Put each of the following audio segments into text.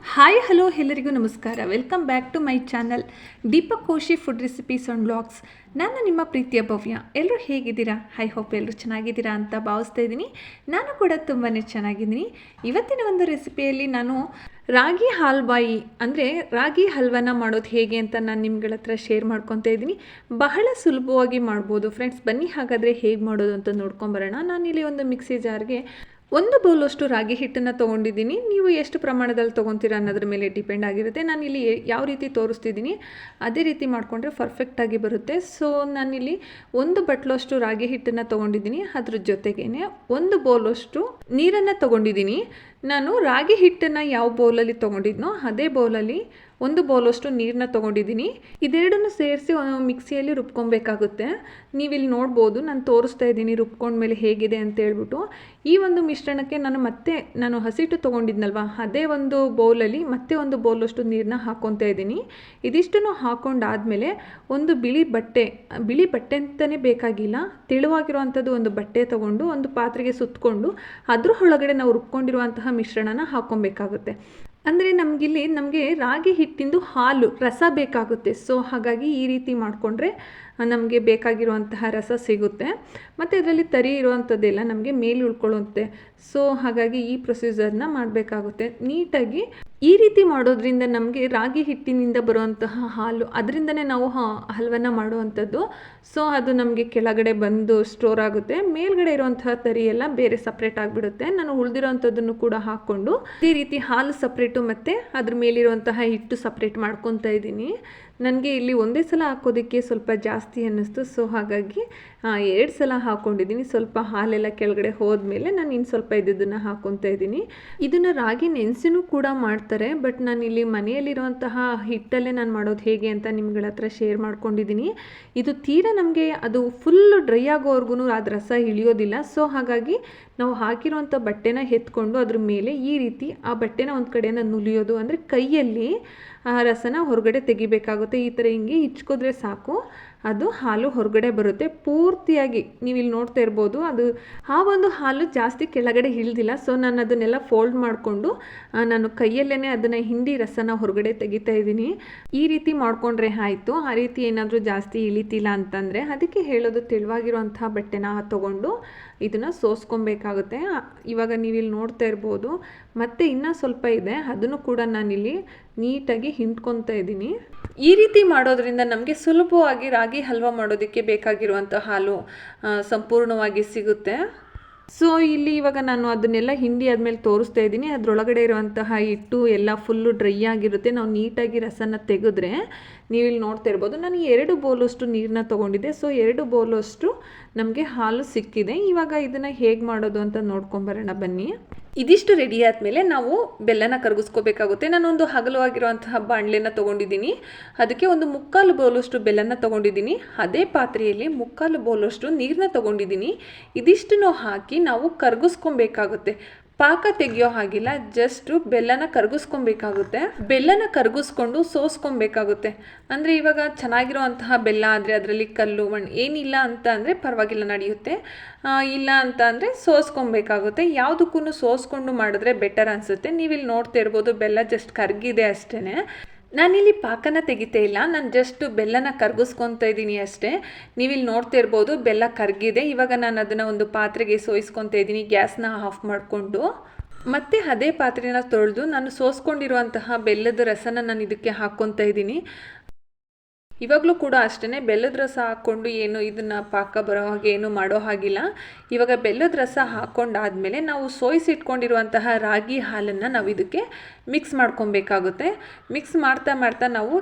Hi hello ಎಲ್ಲರಿಗೂ ನಮಸ್ಕಾರ. Welcome back to my channel Deepak Koshi food recipes and blogs ನಾನು ನಿಮ್ಮ ಪ್ರೀತಿಯ ಭವ್ಯ. ಎಲ್ಲರೂ ಹೇಗಿದ್ದೀರಾ? ಐ ಹೋಪ್ ಎಲ್ಲರೂ ಚೆನ್ನಾಗಿದ್ದೀರಾ ಅಂತ ಭಾವಿಸ್ತಾ ಇದ್ದೀನಿ. ನಾನು ಕೂಡ ತುಂಬಾ ಚೆನ್ನಾಗಿದ್ದೀನಿ. ಇವತ್ತಿನ ಒಂದು ರೆಸಿಪಿಯಲ್ಲಿ ನಾನು ರಾಗಿ ಹಾಲ್ಬಾಯಿ, ಅಂದರೆ ರಾಗಿ ಹಲ್ವನ ಮಾಡೋದು ಹೇಗೆ ಅಂತ ನಾನು ನಿಮ್ಗಳ ಹತ್ರ ಶೇರ್ ಮಾಡ್ಕೊತಾ ಇದ್ದೀನಿ. ಬಹಳ ಸುಲಭವಾಗಿ ಮಾಡ್ಬೋದು. ಫ್ರೆಂಡ್ಸ್ ಬನ್ನಿ ಹಾಗಾದರೆ ಹೇಗೆ ಮಾಡೋದು ಅಂತ ನೋಡ್ಕೊಂಬರೋಣ ನಾನಿಲ್ಲಿ ಒಂದು ಮಿಕ್ಸಿ ಜಾರ್ಗೆ ಒಂದು ಬೌಲಷ್ಟು ರಾಗಿ ಹಿಟ್ಟನ್ನು ತೊಗೊಂಡಿದ್ದೀನಿ. ನೀವು ಎಷ್ಟು ಪ್ರಮಾಣದಲ್ಲಿ ತೊಗೊತೀರ ಅನ್ನೋದ್ರ ಮೇಲೆ ಡಿಪೆಂಡ್ ಆಗಿರುತ್ತೆ. ನಾನಿಲ್ಲಿ ಯಾವ ರೀತಿ ತೋರಿಸ್ತಿದ್ದೀನಿ, ಅದೇ ರೀತಿ ಮಾಡಿಕೊಂಡ್ರೆ ಪರ್ಫೆಕ್ಟಾಗಿ ಬರುತ್ತೆ. ಸೊ ನಾನಿಲ್ಲಿ ಒಂದು ಬಟ್ಲಷ್ಟು ರಾಗಿ ಹಿಟ್ಟನ್ನು ತೊಗೊಂಡಿದ್ದೀನಿ. ಅದ್ರ ಜೊತೆಗೇ ಒಂದು ಬೌಲಷ್ಟು ನೀರನ್ನು ತೊಗೊಂಡಿದ್ದೀನಿ. ನಾನು ರಾಗಿ ಹಿಟ್ಟನ್ನು ಯಾವ ಬೌಲಲ್ಲಿ ತೊಗೊಂಡಿದ್ನೋ, ಅದೇ ಬೌಲಲ್ಲಿ ಒಂದು ಬೌಲಷ್ಟು ನೀರನ್ನ ತೊಗೊಂಡಿದ್ದೀನಿ. ಇದೆರಡನ್ನು ಸೇರಿಸಿ ಮಿಕ್ಸಿಯಲ್ಲಿ ರುಬ್ಕೊಬೇಕಾಗುತ್ತೆ. ನೀವಿಲ್ಲಿ ನೋಡ್ಬೋದು, ನಾನು ತೋರಿಸ್ತಾ ಇದ್ದೀನಿ ರುಬ್ಕೊಂಡ್ಮೇಲೆ ಹೇಗಿದೆ ಅಂತ ಹೇಳ್ಬಿಟ್ಟು. ಈ ಒಂದು ಮಿಶ್ರಣಕ್ಕೆ ನಾನು ಮತ್ತೆ, ನಾನು ಹಸಿಟ್ಟು ತೊಗೊಂಡಿದ್ನಲ್ವ, ಅದೇ ಒಂದು ಬೌಲಲ್ಲಿ ಮತ್ತೆ ಒಂದು ಬೌಲಷ್ಟು ನೀರನ್ನ ಹಾಕ್ಕೊತಾ ಇದ್ದೀನಿ. ಇದಿಷ್ಟನ್ನು ಹಾಕೊಂಡಾದ್ಮೇಲೆ ಒಂದು ಬಿಳಿ ಬಟ್ಟೆ ಬಿಳಿ ಬಟ್ಟೆ ಅಂತಲೇ ಬೇಕಾಗಿಲ್ಲ, ತೆಳುವಾಗಿರುವಂಥದ್ದು ಒಂದು ಬಟ್ಟೆ ತೊಗೊಂಡು ಒಂದು ಪಾತ್ರೆಗೆ ಸುತ್ತಕೊಂಡು ಅದ್ರ ಒಳಗಡೆ ನಾವು ರುಬ್ಕೊಂಡಿರುವಂತಹ ಮಿಶ್ರಣನ ಹಾಕ್ಕೊಬೇಕಾಗುತ್ತೆ. ಅಂದರೆ ನಮಗಿಲ್ಲಿ ನಮಗೆ ರಾಗಿ ಹಿಟ್ಟಿಂದು ಹಾಲು, ರಸ ಬೇಕಾಗುತ್ತೆ. ಸೊ ಹಾಗಾಗಿ ಈ ರೀತಿ ಮಾಡಿಕೊಂಡ್ರೆ ನಮಗೆ ಬೇಕಾಗಿರುವಂತಹ ರಸ ಸಿಗುತ್ತೆ. ಮತ್ತು ಅದರಲ್ಲಿ ತರಿ ಇರುವಂಥದ್ದೆಲ್ಲ ನಮಗೆ ಮೇಲೆ ಉಳ್ಕೊಳ್ಳುತ್ತೆ. ಸೊ ಹಾಗಾಗಿ ಈ ಪ್ರೊಸೀಜರ್ನ ಮಾಡಬೇಕಾಗುತ್ತೆ. ನೀಟಾಗಿ ಈ ರೀತಿ ಮಾಡೋದ್ರಿಂದ ನಮಗೆ ರಾಗಿ ಹಿಟ್ಟಿನಿಂದ ಬರುವಂತಹ ಹಾಲು ಅದರಿಂದನೇ ನಾವು ಹಲ್ವನ್ನ ಮಾಡುವಂಥದ್ದು. ಸೊ ಅದು ನಮಗೆ ಕೆಳಗಡೆ ಬಂದು ಸ್ಟೋರ್ ಆಗುತ್ತೆ. ಮೇಲ್ಗಡೆ ಇರುವಂತಹ ತರಿ ಎಲ್ಲ ಬೇರೆ ಸಪ್ರೇಟ್ ಆಗಿಬಿಡುತ್ತೆ. ನಾನು ಉಳಿದಿರೋವಂಥದ್ದನ್ನು ಕೂಡ ಹಾಕ್ಕೊಂಡು ಈ ರೀತಿ ಹಾಲು ಸಪ್ರೇಟು ಮತ್ತು ಅದ್ರ ಮೇಲಿರುವಂತಹ ಹಿಟ್ಟು ಸಪ್ರೇಟ್ ಮಾಡ್ಕೊತಾ ಇದ್ದೀನಿ. ನನಗೆ ಇಲ್ಲಿ ಒಂದೇ ಸಲ ಹಾಕೋದಕ್ಕೆ ಸ್ವಲ್ಪ ಜಾಸ್ತಿ ಅನ್ನಿಸ್ತು. ಸೊ ಹಾಗಾಗಿ ಎರಡು ಸಲ ಹಾಕ್ಕೊಂಡಿದ್ದೀನಿ ಸ್ವಲ್ಪ ಹಾಲೆಲ್ಲ ಕೆಳಗಡೆ ಹೋದ್ಮೇಲೆ ನಾನು ಇನ್ನು ಸ್ವಲ್ಪ ಇದ್ದದನ್ನು ಹಾಕ್ಕೊತಾ ಇದ್ದೀನಿ. ಇದನ್ನು ರಾಗಿ ನೆನೆಸಿನೂ ಕೂಡ ಮಾಡ್ತಾರೆ ಬಟ್ ನಾನು ಇಲ್ಲಿ ಮನೆಯಲ್ಲಿರುವಂತಹ ಹಿಟ್ಟಲ್ಲೇ ನಾನು ಮಾಡೋದು ಹೇಗೆ ಅಂತ ನಿಮ್ಗಳ ಹತ್ರ ಶೇರ್ ಮಾಡ್ಕೊಂಡಿದ್ದೀನಿ. ಇದು ತೀರಾ ನಮಗೆ ಅದು ಫುಲ್ ಡ್ರೈ ಆಗೋವರೆಗೂ ಅದು ರಸ ಇಳಿಯೋದಿಲ್ಲ. ಸೊ ಹಾಗಾಗಿ ನಾವು ಹಾಕಿರುವಂಥ ಬಟ್ಟೆನ ಎತ್ಕೊಂಡು ಅದ್ರ ಮೇಲೆ ಈ ರೀತಿ ಆ ಬಟ್ಟೆನ ಒಂದು ಕಡೆಯಿಂದ ನುಲಿಯೋದು ಅಂದರೆ ಕೈಯಲ್ಲಿ, ಆ, ರಸನ ಹೊರಗಡೆ ತೆಗಿಬೇಕಾಗುತ್ತೆ. ಈ ಥರ ಹಿಂಗೆ ಹಿಚ್ಕೋದ್ರೆ ಸಾಕು. ಅದು ಹಾಲು ಹೊರಗಡೆ ಬರುತ್ತೆ. ಪೂರ್ತಿಯಾಗಿ ನೀವು ಇಲ್ಲಿ ನೋಡ್ತಾ ಇರ್ಬೋದು, ಅದು ಆ ಒಂದು ಹಾಲು ಜಾಸ್ತಿ ಕೆಳಗಡೆ ಇಳ್ದಿಲ್ಲ. ಸೊ ನಾನು ಅದನ್ನೆಲ್ಲ ಫೋಲ್ಡ್ ಮಾಡಿಕೊಂಡು ನಾನು ಕೈಯಲ್ಲೇ ಅದನ್ನು ಹಿಂಡಿ ರಸನ ಹೊರಗಡೆ ತೆಗಿತಾ ಇದ್ದೀನಿ. ಈ ರೀತಿ ಮಾಡಿಕೊಂಡ್ರೆ ಆಯಿತು. ಆ ರೀತಿ ಏನಾದರೂ ಜಾಸ್ತಿ ಇಳಿತಿಲ್ಲ ಅಂತಂದರೆ ಅದಕ್ಕೆ ಹೇಳೋದು ತೆಳುವಾಗಿರುವಂಥ ಬಟ್ಟೆನ ತೊಗೊಂಡು ಇದನ್ನು ಸೋಸ್ಕೊಬೇಕಾಗುತ್ತೆ. ಇವಾಗ ನೀವು ಇಲ್ಲಿ ನೋಡ್ತಾ ಇರ್ಬೋದು. ಮತ್ತು ಇನ್ನೂ ಸ್ವಲ್ಪ ಇದೆ. ಅದನ್ನು ಕೂಡ ನಾನಿಲ್ಲಿ ನೀಟಾಗಿ ಹಿಂಡ್ಕೊತಾ ಇದ್ದೀನಿ. ಈ ರೀತಿ ಮಾಡೋದ್ರಿಂದ ನಮಗೆ ಸುಲಭವಾಗಿ ರಾಗಿ ಹಲ್ವ ಮಾಡೋದಕ್ಕೆ ಬೇಕಾಗಿರುವಂಥ ಹಾಲು ಸಂಪೂರ್ಣವಾಗಿ ಸಿಗುತ್ತೆ. ಸೊ ಇಲ್ಲಿ ಇವಾಗ ನಾನು ಅದನ್ನೆಲ್ಲ ಹಿಂಡಿ ಆದಮೇಲೆ ತೋರಿಸ್ತಾ ಇದ್ದೀನಿ. ಅದರೊಳಗಡೆ ಇರುವಂತಹ ಹಿಟ್ಟು ಎಲ್ಲ ಫುಲ್ಲು ಡ್ರೈ ಆಗಿರುತ್ತೆ. ನಾವು ನೀಟಾಗಿ ರಸನ ತೆಗೆದ್ರೆ ನೀವು ಇಲ್ಲಿ ನೋಡ್ತಾ ಇರ್ಬೋದು. ನಾನು ಎರಡು ಬೌಲಷ್ಟು ನೀರನ್ನ ತೊಗೊಂಡಿದ್ದೆ. ಸೊ ಎರಡು ಬೌಲಷ್ಟು ನಮಗೆ ಹಾಲು ಸಿಕ್ಕಿದೆ. ಇವಾಗ ಇದನ್ನು ಹೇಗೆ ಮಾಡೋದು ಅಂತ ನೋಡ್ಕೊಂಬರೋಣ ಬನ್ನಿ. ಇದಿಷ್ಟು ರೆಡಿ ಆದಮೇಲೆ ನಾವು ಬೆಲ್ಲನ ಕರಗಿಸ್ಕೋಬೇಕಾಗುತ್ತೆ. ನಾನೊಂದು ಹಗಲವಾಗಿರುವಂತಹ ಬಾಣಲೆನ ತೊಗೊಂಡಿದ್ದೀನಿ. ಅದಕ್ಕೆ ಒಂದು ಮುಕ್ಕಾಲು ಬೌಲಷ್ಟು ಬೆಲ್ಲನ ತೊಗೊಂಡಿದ್ದೀನಿ. ಅದೇ ಪಾತ್ರೆಯಲ್ಲಿ ಮುಕ್ಕಾಲು ಬೌಲಷ್ಟು ನೀರನ್ನ ತೊಗೊಂಡಿದ್ದೀನಿ. ಇದಿಷ್ಟನ್ನು ಹಾಕಿ ನಾವು ಕರಗಿಸ್ಕೊಬೇಕಾಗುತ್ತೆ. ಪಾಕ ತೆಗಿಯೋ ಹಾಗಿಲ್ಲ, ಜಸ್ಟು ಬೆಲ್ಲನ ಕರಗಿಸ್ಕೊಬೇಕಾಗುತ್ತೆ. ಬೆಲ್ಲನ ಕರಗಿಸ್ಕೊಂಡು ಸೋಸ್ಕೊಬೇಕಾಗುತ್ತೆ. ಅಂದರೆ ಇವಾಗ ಚೆನ್ನಾಗಿರೋವಂತಹ ಬೆಲ್ಲ ಆದರೆ ಅದರಲ್ಲಿ ಕಲ್ಲು, ಮಣ್ಣು ಏನಿಲ್ಲ ಅಂತ ಅಂದರೆ ಪರವಾಗಿಲ್ಲ, ನಡೆಯುತ್ತೆ. ಇಲ್ಲ ಅಂತ ಅಂದರೆ ಸೋಸ್ಕೊಬೇಕಾಗುತ್ತೆ. ಯಾವುದಕ್ಕೂ ಸೋಸ್ಕೊಂಡು ಮಾಡಿದ್ರೆ ಬೆಟರ್ ಅನಿಸುತ್ತೆ. ನೀವಿಲ್ಲಿ ನೋಡ್ತಾ ಇರ್ಬೋದು, ಬೆಲ್ಲ ಜಸ್ಟ್ ಕರಗಿದೆ ಅಷ್ಟೇ ನಾನಿಲ್ಲಿ ಪಾಕನ ತೆಗಿತಾ ಇಲ್ಲ. ನಾನು ಜಸ್ಟ್ ಬೆಲ್ಲನ ಕರ್ಗಿಸ್ಕೊತಾ ಇದ್ದೀನಿ ಅಷ್ಟೇ. ನೀವಿಲ್ಲಿ ನೋಡ್ತಾ ಇರ್ಬೋದು, ಬೆಲ್ಲ ಕರಗಿದೆ. ಇವಾಗ ನಾನು ಅದನ್ನು ಒಂದು ಪಾತ್ರೆಗೆ ಸೋಯಿಸ್ಕೊತಾ ಇದ್ದೀನಿ, ಗ್ಯಾಸ್ನ ಆಫ್ ಮಾಡಿಕೊಂಡು. ಮತ್ತೆ ಅದೇ ಪಾತ್ರೆನ ತೊಳೆದು ನಾನು ಸೋಸ್ಕೊಂಡಿರುವಂತಹ ಬೆಲ್ಲದ ರಸನ ನಾನು ಇದಕ್ಕೆ ಹಾಕ್ಕೊತಾ ಇದ್ದೀನಿ. ಇವಾಗಲೂ ಕೂಡ ಅಷ್ಟೇ ಬೆಲ್ಲದ ರಸ ಹಾಕ್ಕೊಂಡು ಏನು ಇದನ್ನು ಪಾಕ ಬರೋ ಹಾಗೆ ಏನು ಮಾಡೋ ಹಾಗಿಲ್ಲ. ಇವಾಗ ಬೆಲ್ಲದ ರಸ ಹಾಕ್ಕೊಂಡಾದಮೇಲೆ ನಾವು ಸೋಯಿಸಿಟ್ಕೊಂಡಿರುವಂತಹ ರಾಗಿ ಹಾಲನ್ನು ನಾವು ಇದಕ್ಕೆ ಮಿಕ್ಸ್ ಮಾಡ್ಕೊಬೇಕಾಗುತ್ತೆ. ಮಿಕ್ಸ್ ಮಾಡ್ತಾ ಮಾಡ್ತಾ ನಾವು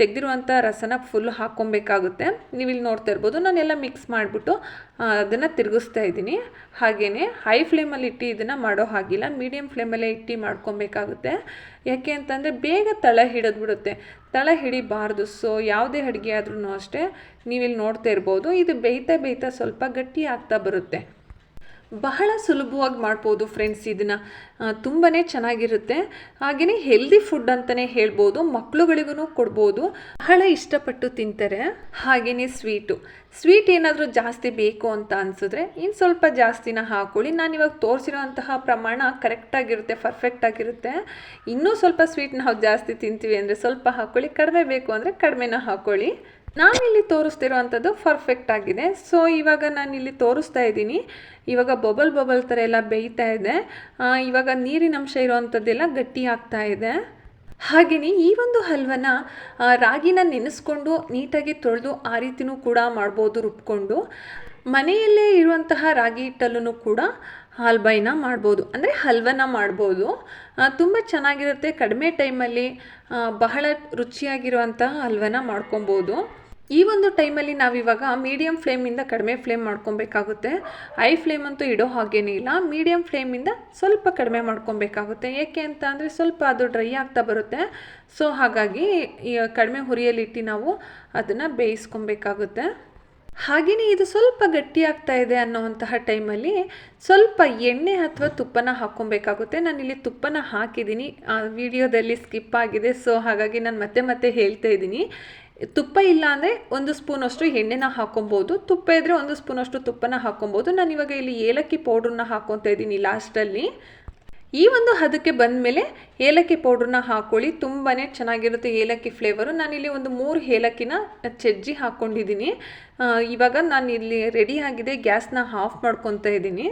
ತೆಗೆದಿರುವಂಥ ರಸನ ಫುಲ್ ಹಾಕ್ಕೊಬೇಕಾಗುತ್ತೆ ನೀವು ಇಲ್ಲಿ ನೋಡ್ತಾ ಇರ್ಬೋದು, ನಾನೆಲ್ಲ ಮಿಕ್ಸ್ ಮಾಡಿಬಿಟ್ಟು ಅದನ್ನು ತಿರುಗಿಸ್ತಾ ಇದ್ದೀನಿ. ಹಾಗೆಯೇ ಹೈ ಫ್ಲೇಮಲ್ಲಿ ಇಟ್ಟು ಇದನ್ನು ಮಾಡೋ ಹಾಗಿಲ್ಲ ಮೀಡಿಯಮ್ ಫ್ಲೇಮಲ್ಲೇ ಇಟ್ಟು ಮಾಡ್ಕೊಬೇಕಾಗುತ್ತೆ. ಯಾಕೆ ಅಂತಂದರೆ ಬೇಗ ತಳ ಹಿಡಿದ್ಬಿಡುತ್ತೆ. ತಳ ಹಿಡಿಬಾರ್ದು ಸೊ ಯಾವುದೇ ಅಡುಗೆ ಆದ್ರೂ ಅಷ್ಟೇ ನೀವಿಲ್ಲಿ ನೋಡ್ತಾ ಇರ್ಬೋದು. ಇದು ಬೇಯ್ತಾ ಬೇಯ್ತಾ ಸ್ವಲ್ಪ ಗಟ್ಟಿ ಆಗ್ತಾ ಬರುತ್ತೆ. ಬಹಳ ಸುಲಭವಾಗಿ ಮಾಡ್ಬೋದು ಫ್ರೆಂಡ್ಸ್ ಇದನ್ನು ತುಂಬಾ ಚೆನ್ನಾಗಿರುತ್ತೆ. ಹಾಗೆಯೇ ಹೆಲ್ದಿ ಫುಡ್ ಅಂತಲೇ ಹೇಳ್ಬೋದು ಮಕ್ಕಳುಗಳಿಗೂ ಕೊಡ್ಬೋದು. ಬಹಳ ಇಷ್ಟಪಟ್ಟು ತಿಂತಾರೆ. ಹಾಗೆಯೇ ಸ್ವೀಟು ಸ್ವೀಟ್ ಏನಾದರೂ ಜಾಸ್ತಿ ಬೇಕು ಅಂತ ಅನಿಸಿದ್ರೆ ಇನ್ನು ಸ್ವಲ್ಪ ಜಾಸ್ತಿನ ಹಾಕ್ಕೊಳ್ಳಿ ನಾನು ಇವಾಗ ತೋರಿಸಿರೋಂತಹ ಪ್ರಮಾಣ ಕರೆಕ್ಟಾಗಿರುತ್ತೆ ಪರ್ಫೆಕ್ಟಾಗಿರುತ್ತೆ ಇನ್ನೂ ಸ್ವಲ್ಪ ಸ್ವೀಟ್ ನಾವು ಜಾಸ್ತಿ ತಿಂತೀವಿ ಅಂದರೆ ಸ್ವಲ್ಪ ಹಾಕೊಳ್ಳಿ, ಕಡಿಮೆ ಬೇಕು ಅಂದರೆ ಕಡಿಮೆನ ಹಾಕ್ಕೊಳ್ಳಿ ನಾನಿಲ್ಲಿ ತೋರಿಸ್ತಿರೋ ಅಂಥದ್ದು ಪರ್ಫೆಕ್ಟ್ ಆಗಿದೆ. ಸೊ ಇವಾಗ ಇಲ್ಲಿ ತೋರಿಸ್ತಾ ಇದ್ದೀನಿ. ಇವಾಗ ಬಬಲ್ ಬಬಲ್ ಥರ ಎಲ್ಲ ಬೇಯ್ತಾ ಇದೆ. ಇವಾಗ ನೀರಿನ ಅಂಶ ಇರೋವಂಥದ್ದೆಲ್ಲ ಗಟ್ಟಿ ಆಗ್ತಾ ಇದೆ. ಹಾಗೆಯೇ ಈ ಒಂದು ಹಲ್ವನ ರಾಗಿನ ನೆನೆಸ್ಕೊಂಡು ನೀಟಾಗಿ ತೊಳೆದು ಆ ರೀತಿನೂ ಕೂಡ ಮಾಡ್ಬೋದು ರುಬ್ಕೊಂಡು. ಮನೆಯಲ್ಲೇ ಇರುವಂತಹ ರಾಗಿ ಹಿಟ್ಟಲ್ಲೂ ಕೂಡ ಹಾಲ್ಬೈನ ಮಾಡ್ಬೋದು. ಅಂದರೆ ಹಲ್ವನ ಮಾಡ್ಬೋದು. ತುಂಬ ಚೆನ್ನಾಗಿರುತ್ತೆ. ಕಡಿಮೆ ಟೈಮಲ್ಲಿ ಬಹಳ ರುಚಿಯಾಗಿರುವಂತಹ ಹಲ್ವನ ಮಾಡ್ಕೊಬೋದು. ಈ ಒಂದು ಟೈಮಲ್ಲಿ ನಾವಿವಾಗ ಮೀಡಿಯಮ್ ಫ್ಲೇಮಿಂದ ಕಡಿಮೆ ಫ್ಲೇಮ್ ಮಾಡ್ಕೊಬೇಕಾಗುತ್ತೆ. ಹೈ ಫ್ಲೇಮ್ ಅಂತೂ ಇಡೋ ಹಾಗೇನೇ ಇಲ್ಲ. ಮೀಡಿಯಮ್ ಫ್ಲೇಮಿಂದ ಸ್ವಲ್ಪ ಕಡಿಮೆ ಮಾಡ್ಕೊಬೇಕಾಗುತ್ತೆ. ಏಕೆ ಅಂತ ಅಂದರೆ ಸ್ವಲ್ಪ ಅದು ಡ್ರೈ ಆಗ್ತಾ ಬರುತ್ತೆ. ಸೊ ಹಾಗಾಗಿ ಕಡಿಮೆ ಹುರಿಯಲ್ಲಿಟ್ಟು ನಾವು ಅದನ್ನು ಬೇಯಿಸ್ಕೊಬೇಕಾಗುತ್ತೆ. ಹಾಗೆಯೇ ಇದು ಸ್ವಲ್ಪ ಗಟ್ಟಿ ಆಗ್ತಾ ಇದೆ ಅನ್ನೋವಂತಹ ಟೈಮಲ್ಲಿ ಸ್ವಲ್ಪ ಎಣ್ಣೆ ಅಥವಾ ತುಪ್ಪನ ಹಾಕ್ಕೊಬೇಕಾಗುತ್ತೆ. ನಾನಿಲ್ಲಿ ತುಪ್ಪನ ಹಾಕಿದ್ದೀನಿ. ಆ ವಿಡಿಯೋದಲ್ಲಿ ಸ್ಕಿಪ್ ಆಗಿದೆ, ಸೊ ಹಾಗಾಗಿ ನಾನು ಮತ್ತೆ ಮತ್ತೆ ಹೇಳ್ತಾ ಇದ್ದೀನಿ. ತುಪ್ಪ ಇಲ್ಲ ಅಂದರೆ ಒಂದು ಸ್ಪೂನಷ್ಟು ಎಣ್ಣೆನ ಹಾಕೊಬೋದು ತುಪ್ಪ ಇದ್ದರೆ ಒಂದು ಸ್ಪೂನಷ್ಟು ತುಪ್ಪನ ಹಾಕ್ಕೊಬೋದು. ನಾನು ಇವಾಗ ಇಲ್ಲಿ ಏಲಕ್ಕಿ ಪೌಡ್ರನ್ನ ಹಾಕ್ಕೊತಾ ಇದ್ದೀನಿ ಲಾಸ್ಟಲ್ಲಿ. ಈ ಒಂದು ಹದಕ್ಕೆ ಬಂದಮೇಲೆ ಏಲಕ್ಕಿ ಪೌಡ್ರನ್ನ ಹಾಕ್ಕೊಳ್ಳಿ ತುಂಬಾ ಚೆನ್ನಾಗಿರುತ್ತೆ ಏಲಕ್ಕಿ ಫ್ಲೇವರು ನಾನಿಲ್ಲಿ ಒಂದು ಮೂರು ಏಲಕ್ಕಿನ ಚಜ್ಜಿ ಹಾಕ್ಕೊಂಡಿದ್ದೀನಿ ಇವಾಗ ನಾನು ಇಲ್ಲಿ ರೆಡಿ ಆಗಿದೆ. ಗ್ಯಾಸ್ನ ಆಫ್ ಮಾಡ್ಕೊತಾ ಇದ್ದೀನಿ.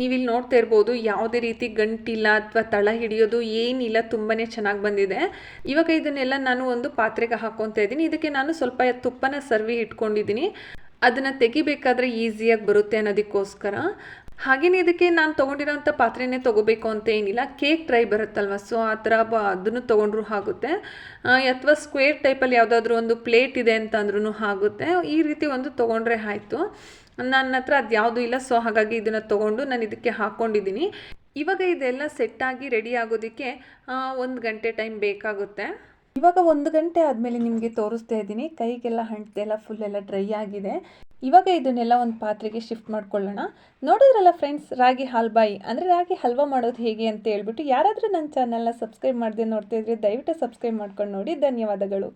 ನೀವಿಲ್ಲಿ ನೋಡ್ತಾ ಇರ್ಬೋದು, ಯಾವುದೇ ರೀತಿ ಗಂಟಿಲ್ಲ ಅಥವಾ ತಳ ಹಿಡಿಯೋದು ಏನಿಲ್ಲ. ತುಂಬಾ ಚೆನ್ನಾಗಿ ಬಂದಿದೆ. ಇವಾಗ ಇದನ್ನೆಲ್ಲ ನಾನು ಒಂದು ಪಾತ್ರೆಗೆ ಹಾಕ್ಕೊತಾ ಇದ್ದೀನಿ. ಇದಕ್ಕೆ ನಾನು ಸ್ವಲ್ಪ ತುಪ್ಪನ ಸರ್ವಿ ಇಟ್ಕೊಂಡಿದ್ದೀನಿ. ಅದನ್ನು ತೆಗಿಬೇಕಾದ್ರೆ ಈಸಿಯಾಗಿ ಬರುತ್ತೆ ಅನ್ನೋದಕ್ಕೋಸ್ಕರ. ಹಾಗೆಯೇ ಇದಕ್ಕೆ ನಾನು ತೊಗೊಂಡಿರೋಂಥ ಪಾತ್ರೆನೇ ತೊಗೋಬೇಕು ಅಂತ ಏನಿಲ್ಲ. Cake try ಬರುತ್ತಲ್ವ? ಸೊ ಆ ಥರ ಬ, ಅದನ್ನು ತೊಗೊಂಡ್ರೂ ಆಗುತ್ತೆ. ಅಥವಾ ಸ್ಕ್ವೇರ್ ಟೈಪಲ್ಲಿ ಯಾವುದಾದ್ರೂ ಒಂದು ಪ್ಲೇಟ್ ಇದೆ ಅಂತಂದ್ರೂ ಆಗುತ್ತೆ. ಈ ರೀತಿ ಒಂದು ತೊಗೊಂಡ್ರೆ ಆಯಿತು. ನನ್ನ ಹತ್ರ ಅದು ಯಾವುದೂ ಇಲ್ಲ. ಸೊ ಹಾಗಾಗಿ ಇದನ್ನು ತೊಗೊಂಡು ನಾನು ಇದಕ್ಕೆ ಹಾಕ್ಕೊಂಡಿದ್ದೀನಿ ಇವಾಗ ಇದೆಲ್ಲ ಸೆಟ್ಟಾಗಿ ರೆಡಿ ಆಗೋದಕ್ಕೆ ಒಂದು ಗಂಟೆ ಟೈಮ್ ಬೇಕಾಗುತ್ತೆ. ಇವಾಗ ಒಂದು ಗಂಟೆ ಆದಮೇಲೆ ನಿಮಗೆ ತೋರಿಸ್ತಾ ಇದ್ದೀನಿ. ಕೈಗೆಲ್ಲ ಹಂಟ್ದೆಲ್ಲ ಫುಲ್ ಎಲ್ಲ ಡ್ರೈ ಆಗಿದೆ. ಇವಾಗ ಇದನ್ನೆಲ್ಲ ಒಂದು ಪಾತ್ರೆಗೆ ಶಿಫ್ಟ್ ಮಾಡ್ಕೊಳ್ಳೋಣ. ನೋಡಿದ್ರಲ್ಲ ಫ್ರೆಂಡ್ಸ್ ರಾಗಿ ಹಾಲ್ಬಾಯಿ ಅಂದರೆ ರಾಗಿ ಹಲ್ವಾ ಮಾಡೋದು ಹೇಗೆ ಅಂತ ಹೇಳ್ಬಿಟ್ಟು ಯಾರಾದರೂ ನನ್ನ ಚಾನಲ್ನ ಸಬ್ಸ್ಕ್ರೈಬ್ ಮಾಡದೆ ನೋಡ್ತಾ ಇದ್ರೆ ದಯವಿಟ್ಟು ಸಬ್ಸ್ಕ್ರೈಬ್ ಮಾಡ್ಕೊಂಡು ನೋಡಿ. ಧನ್ಯವಾದಗಳು.